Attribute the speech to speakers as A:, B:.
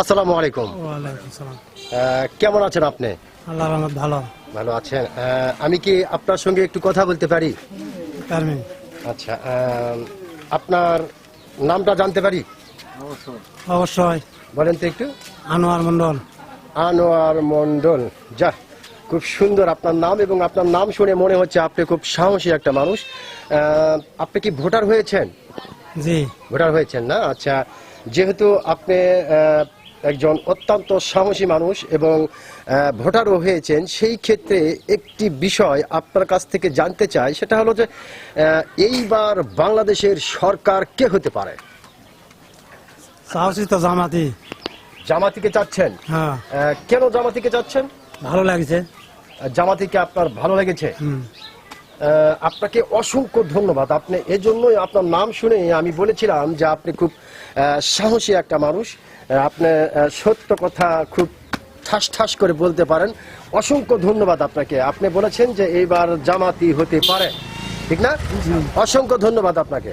A: আসসালামু আলাইকুম। কেমন আছেন আপনি?
B: আল্লাহ রহমত ভালো।
A: ভালো আছেন। আমি কি আপনার সঙ্গে একটু কথা বলতে পারি? আচ্ছা আপনার নামটা জানতে পারি?
B: অবশ্যই।
A: বলেন তো একটু।
B: আনোয়ার মন্ডল
A: আনোয়ার মন্ডল যা খুব সুন্দর আপনার নাম এবং আপনার নাম শুনে মনে হচ্ছে আপনি খুব সাহসী একটা মানুষ। আপনি কি ভোটার হয়েছেন?
B: জি।
A: ভোটার হয়েছেন না? আচ্ছা যেহেতু আপনি একজন অত্যন্ত সাহসী মানুষ এবং ভোটারও হয়েছেন সেই ক্ষেত্রে একটি বিষয় আপনার কাছ থেকে জানতে চাই সেটা হলো যে এইবার বাংলাদেশের সরকার কে হতে পারে?
B: সাহসী তো জামাতি।
A: জামাতিকে চাচ্ছেন?
B: হ্যাঁ।
A: কেন জামাতিকে চাচ্ছেন?
B: ভালো লাগছে।
A: জামাতিকে আপনার ভালো লেগেছে? আপনাকে অসংখ্য ধন্যবাদ। আপনি এজন্যই আপনার নাম শুনে আমি বলেছিলাম যে আপনি খুব সাহসী একটা মানুষ। আপনি সত্য কথা খুব ঠাস ঠাস করে বলতে পারেন। অসংখ্য ধন্যবাদ আপনাকে। আপনি বলেছেন যে এইবার জামাতি হতে পারে। ঠিক না? অসংখ্য ধন্যবাদ আপনাকে।